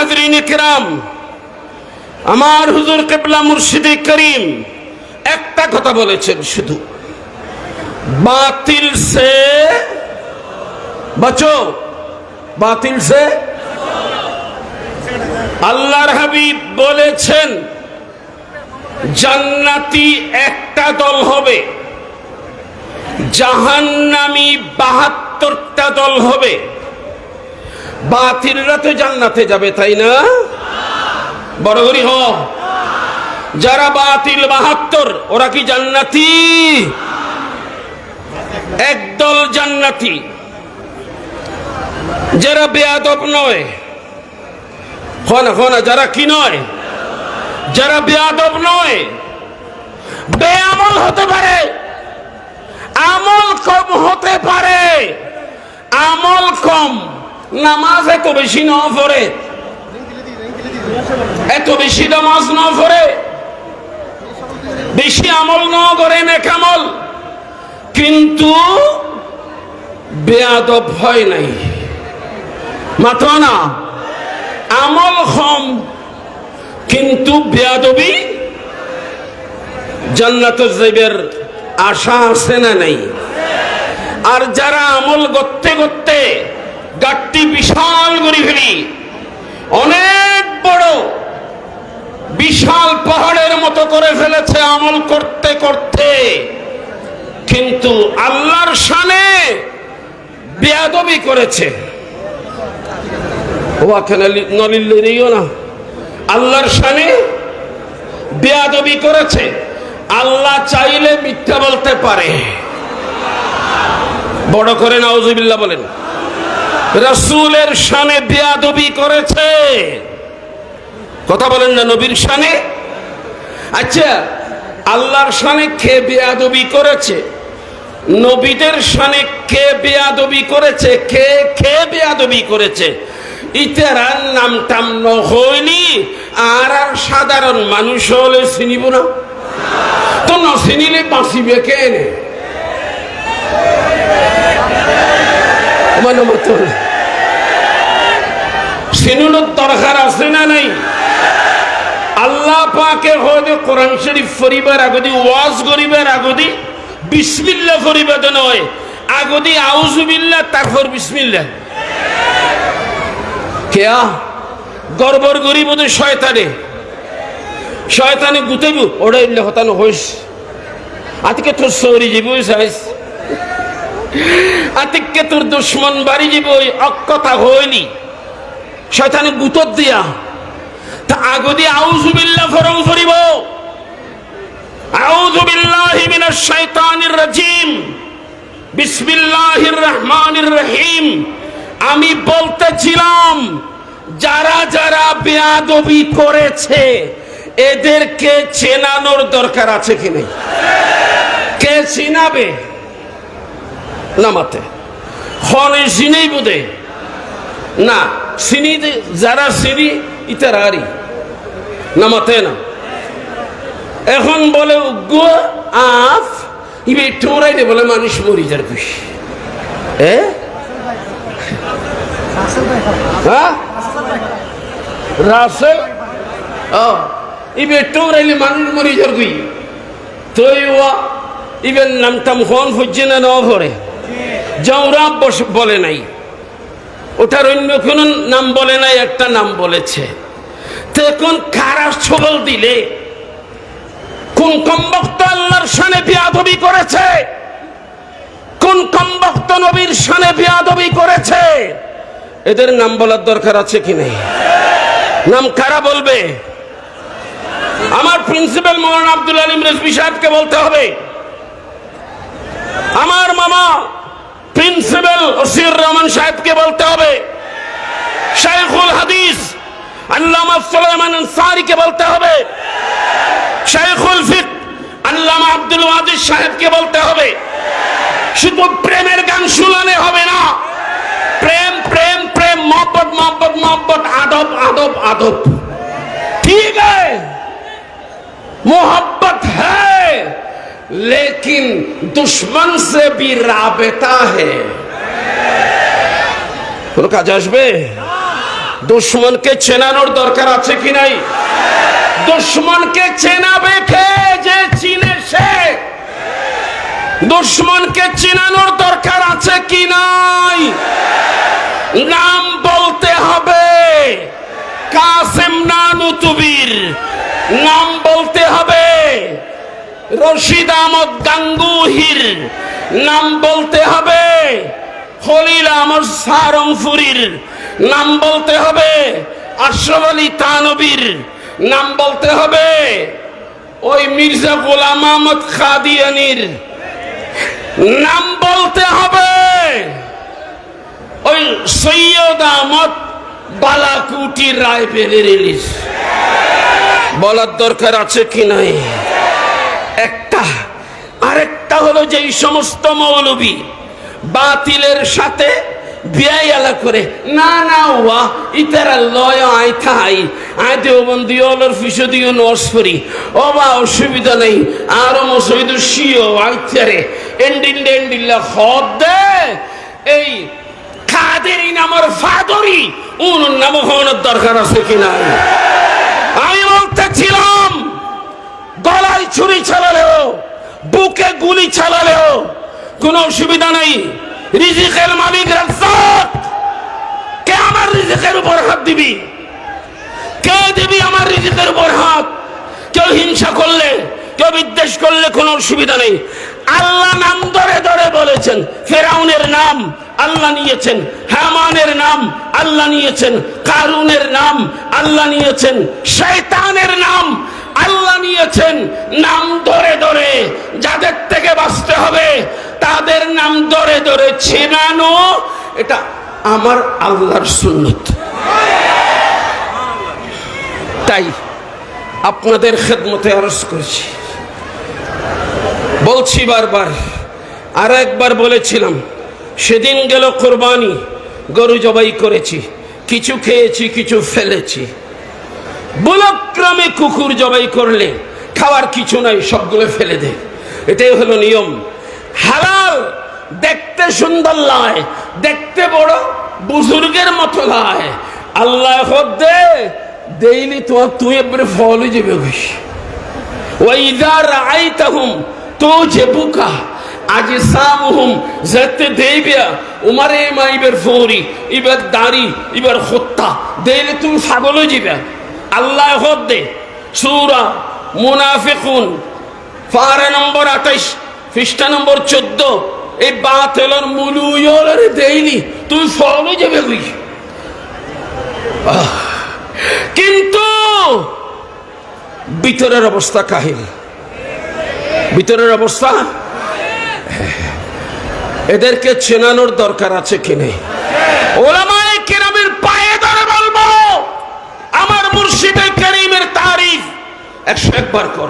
হাজরিন আমার হুজুর কেবলা মুর্শিদি করিম একটা কথা বলেছেন শুধু। বাতিল সে বচো। বাতিল সে আল্লাহর হাবিব বলেছেন, জান্নাতি একটা দল হবে। জাহান্নামি বাহাত্তরটা দল হবে। বাতিলরা তো জান্নাতে যাবে, তাই না? বড় করি হ যারা বাতিল বাহাত্তর, ওরা কি জান্নাতি? একদল জান্নাতি। যারা বেয়াদব নয়, হনা হনা যারা কি নয়? যারা বেয়াদব নয়, বেআমল হতে পারে। আমল কম হতে পারে। আমল কম। নামাজ এত বেশি ন পড়ে। এত বেশি নামাজ ন পড়ে। বেশি আমল ন করে নেকামল কিন্তু বেয়াদব হয় নাই। মাত্র না? আমল হম কিন্তু বেয়াদবি জান্নাত যাইবের আশা আছে না নাই? আর যারা আমল করতে করতে গাঠটি বিশাল করে ফেলি অনেক বড়, বিশাল পাহাড়ের মতো করে ফেলেছে আমল করতে করতে। কিন্তু আল্লাহর শানে বেয়াদবি করেছে। আল্লাহর শানে বেয়াদবি করেছে। আল্লাহ চাইলে মিথ্যা বলতে পারে। বড় করে নাউজুবিল্লাহ বলেন। রসুলের শানে বেয়াদবি করেছে। কথা বলেন না নবীর শানে? আচ্ছা আল্লাহর শানে কে বেয়াদবি করেছে? নবীদের শানে কে বেয়াদবি করেছে? কে কে বেয়াদবি করেছে? ইতারার নাম টাম নহইলি আর আর সাধারণ মানুষ হলে চিনিব না। তো ন চিনিলে বাঁচিবে কেনে মানে মতো চিনুনোর দরকার আছে না নাই? আল্লাহ পাকে হয়তো কোরআন শরীফ ফরিবার আগদি, ওয়াজ করিবার আগদি বিসমিল্লা ফরিবাদ নয় আগদি আউজুবিল্লা তারপর বিসমিল্লা কেয়া? গর্বর গরিব ওদের শয়তানে। শয়তানে গুতেব ওটা ইল্লে হতানো হইস। আজকে তোর সৌরি জীব সাইস আতিককে তোর দুশ্মন বাড়ি জীব অকথা হইলি শয়তানে গুতর দিয়া তা আগদি আউজুবিল্লাহ ফরং ফরিব আউযু বিল্লাহি মিনাশ শাইতানির রাজিম। বিসমিল্লাহির রহমানির রহিম। আমি বলতেছিলাম, যারা যারা বেয়াদবি করেছে, এদেরকে চেনানোর দরকার আছে কি নেই? কে চিনাবে? নামাতে হনে চিনেই বোধে। না। চিনি যারা চিনি ইতারারি। নামাতে না এখন বলে উগ্র আফ। ইবে টোরাই দে, বলে, মানুষ মরি যার খুশি। এ? হ্যাঁ? রাসেল? ও, ইবে টোরাইলে মানুষ মরি যার কুই তৈ ওয়া ইবেন নাম টাম হন ফুজছে না ন ভরে জৌরা বলে নাই। ওটার অন্য কোন নাম বলে নাই, একটা নাম বলেছে। তো এখন কারা ছবল দিলে? কোন কমবক্ত আল্লাহর শানে বিয়াদবি করেছে? কোন কমবক্ত নবীর শানে বিয়াদবি করেছে? এদের নাম বলার দরকার আছে কি নেই? নাম কারা বলবে? আমার প্রিন্সিপাল মোহন আব্দুল আলিম রেজবি সাহেবকে বলতে হবে। আমার মামা প্রিন্সিপাল ওসির রহমান সাহেবকে বলতে হবে শাইখুল হাদিস আল্লামা সুলাইমান আনসারীকে বলতে হবে শাইখুল ফিক আল্লামা আব্দুল ওয়াজিদ সাহেবকে বলতে হবে শুধু প্রেমের গান শুনালে হবে না প্রেম প্রেম প্রেম मोहब्बत मोहब्बत मोहब्बत आदब आदब आदब ठीक है मोहब्बत है लेकिन दुश्मन से भी राबता है কোনো কাজ আসবে দুশ্মনকে চেনানোর দরকার আছে কি নাই দুশ্মনকে চেনাবে কে যে চিনে সে দুশ্মনকে চিনানোর দরকার আছে কি নাই নাম বলতে হবে কাসেম নানুতুবির নাম বলতে হবে রশিদ আহমদ গাঙ্গুহির নাম বলতে হবে। খলিল আহমদ সারংফুরির নাম বলতে হবে। আশরাফ আলী তানবীর নাম বলতে হবে। ওই মির্জা গোলাম আহমদ খাদিয়ানির নাম বলতে হবে। ওই সৈয়দ আহমদ বালাকুটির রায় রিলিজ বলার দরকার আছে কি নাই? আরেকটা হলো যে সমস্ত মৌলবী বাতিলের সাথে করে, না না, ওয়া, ইতারা লয় থাই অলর ফিসো দিও ও বা অসুবিধা নেই, আর মসইদু শিও আইতারে এন্ডিন এন্ডিল্লা দে, এই খাদেরই নামর ফাদরি উন নাম হওয়ার দরকার আছে কিনা আমি বলতেছিলাম গলায় ছুরি চালালেও বুকে গুলি চালালেও কোনো অসুবিধা নেই। রিজিকের মালিক কে আমার রিজিকের উপর হাত দিবি? কে দিবি আমার রিজিকের উপর হাত? কেউ হিংসা করলে, কেউ বিদ্বেষ করলে কোনো অসুবিধা নেই। আল্লাহ নাম ধরে ধরে বলেছেন, ফেরাউনের নাম আল্লাহ নিয়েছেন, হামানের নাম আল্লাহ নিয়েছেন, কারুনের নাম আল্লাহ নিয়েছেন নিয়েছেন নাম ধরে ধরে যাদের থেকে বাঁচতে হবে, তাদের নাম ধরে ধরে ছেনানো এটা আমার আল্লাহর সুন্নত। তাই আপনাদের খেদমতে আরজ করছি। বলছি বারবার, আর একবার বলেছিলাম, সেদিন গেল কোরবানি, গরু জবাই করেছি, কিছু খেয়েছি, কিছু ফেলেছি। বুলক্রমে কুকুর জবাই করলে খাওয়ার কিছু নাই, সবগুলো ফেলে দে। এটাই হলো নিয়ম। হালাল দেখতে সুন্দর লয়, দেখতে বড় বুজুর্গের মতো লয়। আল্লাহ দে দেইলি তোমার তুই এবারে ফল যাবে বেশি। ওয়াইদা রাআইতাহুম তুজিবুকা, আজসামুহুম, যাতে দেইবিয়া উমারে মাইবের ফৌরি ইবার দাড়ি ইবার হত্যা দেইলে তুমি ছাগল যাবে আল্লাহ হদ দে, সূরা মুনাফিকুন। নম্বর আঠাইশ নম্বর চোদ্দ। এই যাবে কিন্তু ভিতরের অবস্থা কাহিল। ভিতরের অবস্থা? এদেরকে চেনানোর দরকার আছে কি নেই? ওলামায়ে কেরামের পায়ে ধরে বলব আমার মুর্শিদে করিমের তারিফ একশো একবার কর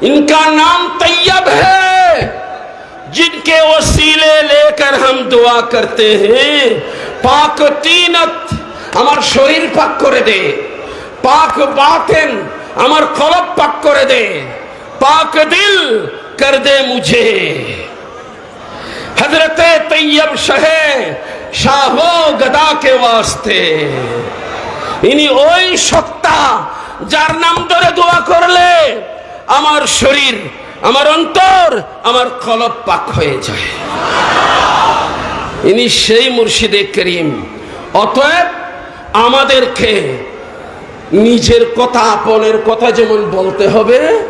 इनका नाम तैयब है जिनके वसीले लेकर हम दुआ करते हैं पाक तीनत আমার শরীর পাক করে দে পাক বাতেন আমার কলব পাক করে দে পাক দিল কর দে মুঝে हजरत तैयब शहे শাহো গদা কে ওয়াস্তে ইনি ওই সত্তা যার নাম ধরে দোয়া করলে আমার শরীর, আমার অন্তর, আমার কলব পাক হয়ে যায়। ইনি সেই মুর্শিদে করিম। অতএব আমাদেরকে নিজের কথা, আপনের কথা যেমন বলতে হবে,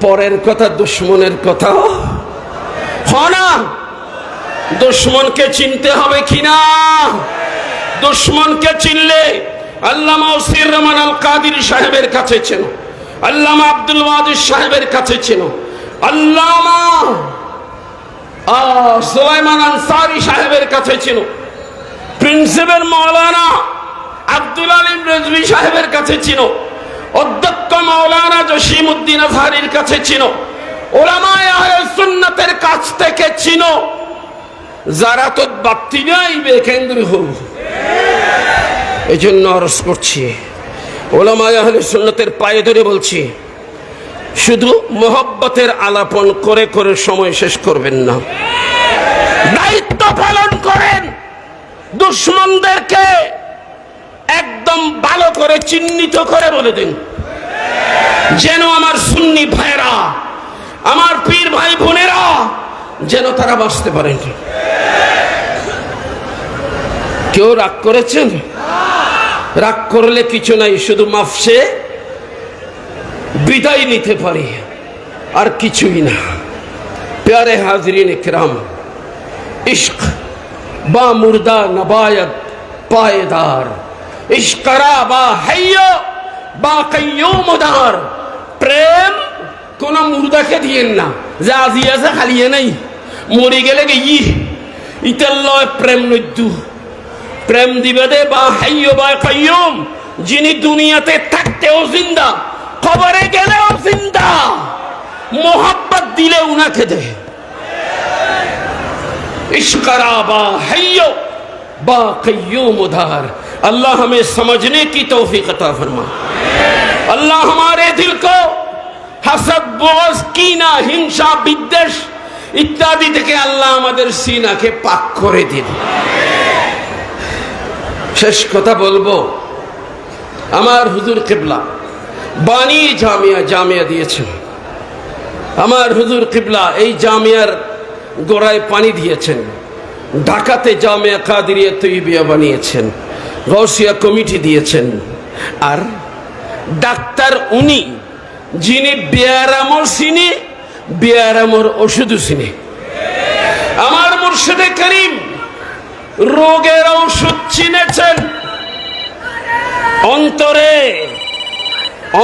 পরের কথা দুশ্মনের কথাও। না দুশ্মনকে চিনতে হবে কিনা? দুশ্মনকে চিনলে আল্লামা ওসির রহমান আল কাদির সাহেবের কাছে ছিল আল্লামা আব্দুল ওয়াদির সাহেবের কাছে ছিল আল্লামা সুলাইমান আনসারি সাহেবের কাছে ছিল প্রিন্সিপাল মৌলানা আব্দুল আলিম রেজভি সাহেবের কাছে ছিল অধ্যক্ষ মৌলানা জসিম উদ্দিন আজহারির কাছে ছিল ওলামায় সুন্নাতের কাছ থেকে ছিল যারা তো বাপ্তি যাইবে কেন্দ্র হোক এই জন্য আরস করছি। ওলামায় আহলে সুন্নতের পায়ে ধরে বলছি, শুধু মোহব্বতের আলাপন করে করে সময় শেষ করবেন না। দায়িত্ব পালন করেন। দুশ্মনদেরকে একদম ভালো করে চিহ্নিত করে বলে দিন। যেন আমার সুন্নি ভাইরা আমার পীর ভাই বোনেরা যেন তারা বাঁচতে পারেন। কেউ রাগ করেছেন? রাগ করলে কিছু নাই, শুধু মাফসে বিদায় নিতে পারি। আর কিছুই না। পেয়ারে হাজরিন একরাম, ইশক বা মুর্দা নবায়ত পায়েদার ইশকরা বা হাইয় বা কয়ুমদার প্রেম কোন মুর্দাকে দিয়েন না, যে আজি আছে খালিয়ে নাই। মরে গেলে গেই ইতাল্লয় প্রেম নদ্যু। প্রেম দিবে দে বা হাইয় বা কাইয়ুম যিনি দুনিয়াতে থাকতেও জিন্দা খবরে গেলেও জিন্দা মোহাব্বত দিলে উনাকে দেয় इश्करा बा हयो बा कयूम उधार अल्लाह हमें समझने की तौफीक अता फरमा अल्लाह हमारे दिल को হাসাদ বোস কিনা হিংসা বিদ্বেষ ইত্যাদি থেকে আল্লাহ আমাদের সিনাকে পাক করে দিন শেষ কথা বলব। আমার হুজুর কিবলা, বাণী জামিয়া জামিয়া দিয়েছেন আমার হুজুর কিবলা এই জামিয়ার গোড়ায় পানি দিয়েছেন। ঢাকাতে জামিয়া কাদিরিয়া তৈবিয়া বানিয়েছেন। গৌসিয়া কমিটি দিয়েছেন। আর ডাক্তার উনি, যিনি বেয়ারামর চিনি বেয়ারামর ওষুধও চিনি আমার মুর্শিদে করিম রোগের ঔষধ চিনেছেন? অন্তরে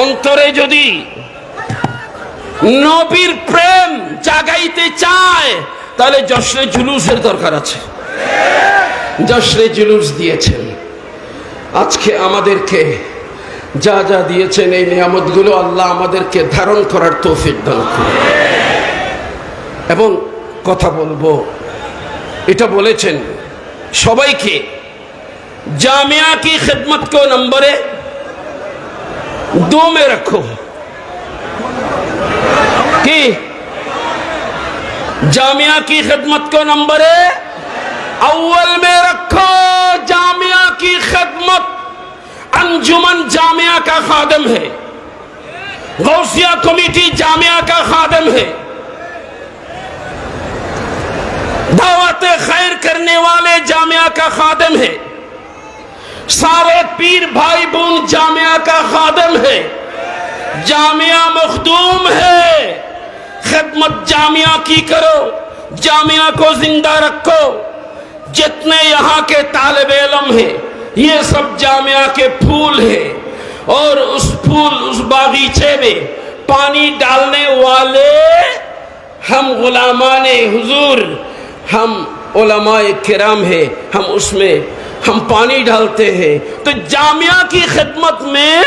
অন্তরে যদি নবীর প্রেম জাগাইতে চায়, তাহলে যশরে জুলুসের দরকার আছে। যশরে জুলুস দিয়েছেন। আজকে আমাদেরকে যা যা দিয়েছেন এই নিয়ামতগুলো আল্লাহ আমাদেরকে ধারণ করার তৌফিক দান এবং কথা বলব, এটা বলেছেন সবাইকে জামিয়া কি খিদমত কো নম্বরে दो में रखो कि जामिया की खिदमत को नंबर है अव्वल में रखो जामिया की खिदमत अंजुमन जामिया का खादम है गौसिया कमेटी जामिया का खादम है दावत खैर करने वाले जामिया का खादम है। सारे पीर भाई बून जामिया का खादम है। जामिया मखदूम है। खिदमत जामिया की करो, जामिया को ज़िंदा रखो। जितने यहाँ के तालब इलम है, ये सब जामिया के फूल है। और उस फूल, उस बागीचे में पानी डालने वाले हम गुलामान हुजूर, हम उलमाए किराम है हम उसमें हम पानी डालते हैं तो जामिया की खिदमत में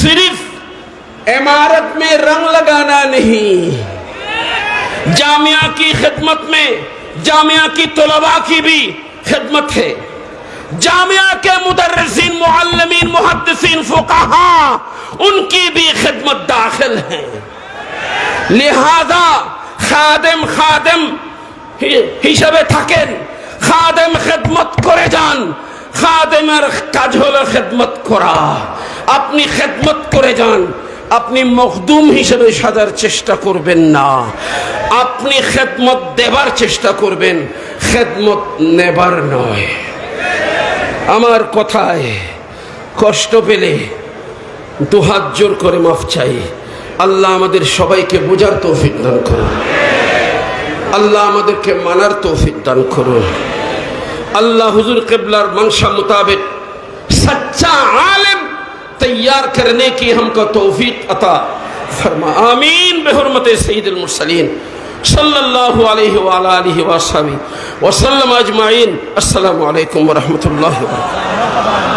सिर्फ इमारत में रंग लगाना नहीं जामिया की खिदमत में जामिया की तलबा की भी खिदमत है जामिया के मुदर्रिसिन मुअल्लिमीन मुहद्दिसिन फुकाहा उनकी भी खिदमत दाखिल है लिहाजा खादिम खादिम হিসাবে থাকেন। খাদেম খেদমত করে যান। খাদেমের কাজ হলো খেদমত করা। আপনি খেদমত করে যান। আপনি মখদুম হিসেবে সাজার চেষ্টা করবেন না। আপনি খেদমত দেবার চেষ্টা করবেন। খেদমত নেবার নয়। আমার কথায় কষ্ট পেলে দুহাত জোর করে মাফ চাই। আল্লাহ আমাদের সবাইকে বোঝার তৌফিক দান করুন। আল্লাহ আমাদেরকে মানার তৌফিক দান করুন আল্লাহ হুজুর কেবলার मंशा मुताबिक सच्चा आलिम तैयार करने की हमको तौफीक अता फरमा आमीन बेहरमत सईद मुरसलीन सल्लल्लाहु अलैहि वाला आलिहि वसल्लम वसल्लम अजमाइन अस्सलाम वालेकुम व रहमतुल्लाहि व बरकातहू